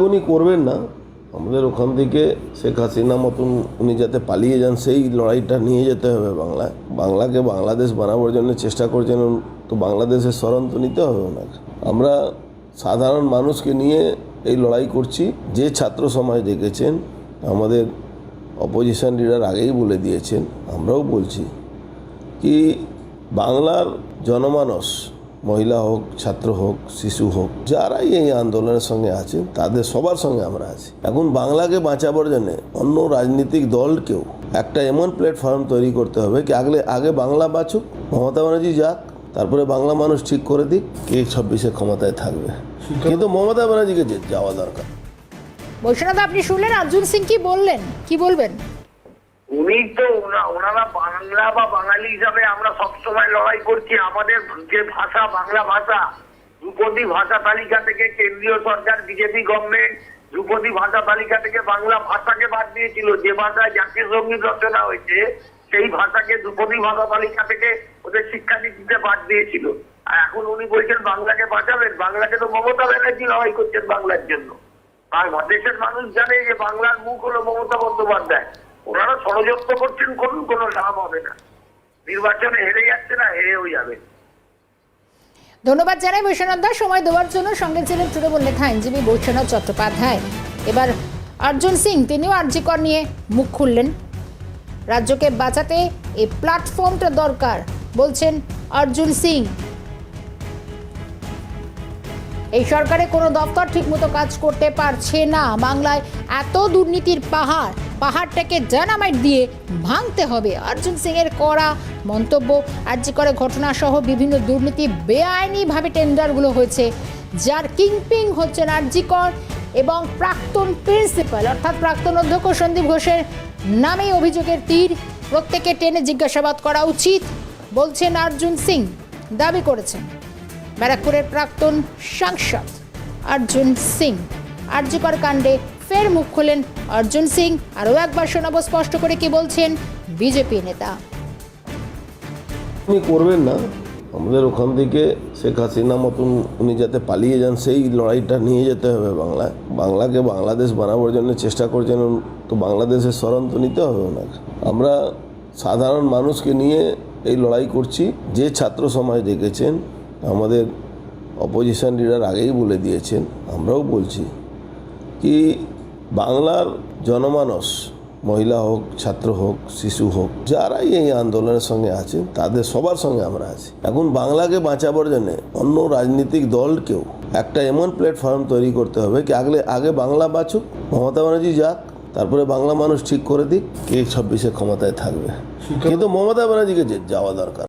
উনি করবেন না। আমাদের ওখান থেকে শেখ হাসিনা মতন উনি যাতে পালিয়ে যান, সেই লড়াইটা নিয়ে যেতে হবে বাংলায়। বাংলাকে বাংলাদেশ বানাবার জন্য চেষ্টা করছেন, তো বাংলাদেশের স্মরণ তো নিতে হবে ওনাকে। আমরা সাধারণ মানুষকে নিয়ে এই লড়াই করছি। যে ছাত্র সমাজ দেখেছেন, আমাদের অপোজিশন লিডার আগেই বলে দিয়েছেন, আমরাও বলছি কি বাংলার জনমানস মহিলা হোক ছাত্র হোক শিশু হোক যারাই এই আন্দোলনের সঙ্গে আছে তাদের সবার সঙ্গে আমরা আছি। এখন বাংলাকে বাঁচাবার জন্য অন্য রাজনৈতিক দলকেও একটা এমন প্ল্যাটফর্ম তৈরি করতে হবে কি আগলে আগে বাংলা বাঁচুক মমতা ব্যানার্জি যাক তারপরে বাংলা মানুষ ঠিক করে দিক কে ছাব্বিশে ক্ষমতায় থাকবে। কিন্তু মমতা ব্যানার্জিকে যাওয়া দরকার। বৈশ্বনাথ আপনি শুনলেন? অর্জুন সিং কি বললেন? কি বলবেন? উনি তো ওনা- ওনারা বাংলা বা বাঙালি হিসাবে আমরা সবসময় লড়াই করছি। আমাদের যে ভাষা, বাংলা ভাষা, ধ্রুপদী ভাষা তালিকা থেকে কেন্দ্রীয় সরকার, বিজেপি গভর্নমেন্ট ধ্রুপদী ভাষা তালিকা থেকে বাংলা ভাষাকে বাদ দিয়েছিল। যে ভাষায় জাতীয় সংগীত রচনা হয়েছে, সেই ভাষাকে ধ্রুপদী ভাষা তালিকা থেকে ওদের শিক্ষানীতিতে বাদ দিয়েছিল। আর এখন উনি বলছেন, বাংলাকে বাঁচাবেন। বাংলাকে তো মমতা ব্যানার্জি লড়াই করছেন বাংলার জন্য। আর দেশের মানুষ জানে যে বাংলার মুখ হলো মমতা বন্দ্যোপাধ্যায়। ওনারা ষড়যন্ত্র করছেন করুন, কোনো লাভ হবে না। নির্বাচনে হেরে যাচ্ছে না, হেরেও যাবে। ধন্যবাদ জানাই বৈশ্বনাথ দা সময় দেওয়ার জন্য সঙ্গে ছিলেন তৃণমূল নেতা আইনজীবী বৈশ্বনাথ চট্টোপাধ্যায়। এবার অর্জুন সিং, তিনিও আর্জিকর নিয়ে মুখ খুললেন। রাজ্যকে বাঁচাতে এই প্ল্যাটফর্মটা দরকার, বলছেন অর্জুন সিং। এই সরকারে কোনো দপ্তর ঠিকমতো কাজ করতে পারছে না। বাংলায় এত দুর্নীতির পাহাড়, পাহাড়টাকে ডানামাইট দিয়ে ভাঙতে হবে। অর্জুন সিং এর করা মন্তব্য আর্জি করে ঘটনা সহ বিভিন্ন দুর্নীতি বেআইনিভাবে টেন্ডারগুলো হয়েছে, যার কিংপিং হচ্ছেন আর্জিকর এবং প্রাক্তন প্রিন্সিপাল, অর্থাৎ প্রাক্তন অধ্যক্ষ সন্দীপ ঘোষের নামেই অভিযোগের তীর। প্রত্যেকে টেনে জিজ্ঞাসাবাদ করা উচিত, বলছেন অর্জুন সিং, দাবি করেছেন। ব্যারাকপুরের প্রাক্তন সাংসদ অর্জুন সিং। আর্যকর কাণ্ডে ফের মুখ খোলেন অর্জুন সিং। আরও একবার শোনাবো স্পষ্ট করে কি বলছেন বিজেপি নেতা। উনি করবেন না। আমাদের ওখান থেকে শেখ হাসিনা মতন উনি যাতে পালিয়ে যান, সেই লড়াইটা নিয়ে যেতে হবে বাংলায়। বাংলাকে বাংলাদেশ বানাবার জন্য চেষ্টা করছেন, তো বাংলাদেশের স্মরণ তো নিতে হবে ওনাকে। আমরা সাধারণ মানুষকে নিয়ে এই লড়াই করছি। যে ছাত্র সমাজ দেখেছেন আমাদের অপোজিশন লিডার আগেই বলে দিয়েছেন আমরাও বলছি কি বাংলার জনমানস মহিলা হোক ছাত্র হোক শিশু হোক যারাই এই আন্দোলনের সঙ্গে আছে তাদের সবার সঙ্গে আমরা আছি। এখন বাংলাকে বাঁচাবার জন্য অন্য রাজনৈতিক দলকেও একটা এমন প্ল্যাটফর্ম তৈরি করতে হবে কি আগলে আগে বাংলা বাঁচুক মমতা ব্যানার্জি যাক তারপরে বাংলা মানুষ ঠিক করে দিক কে ছাব্বিশে ক্ষমতায় থাকবে। কিন্তু মমতা ব্যানার্জিকে যাওয়া দরকার।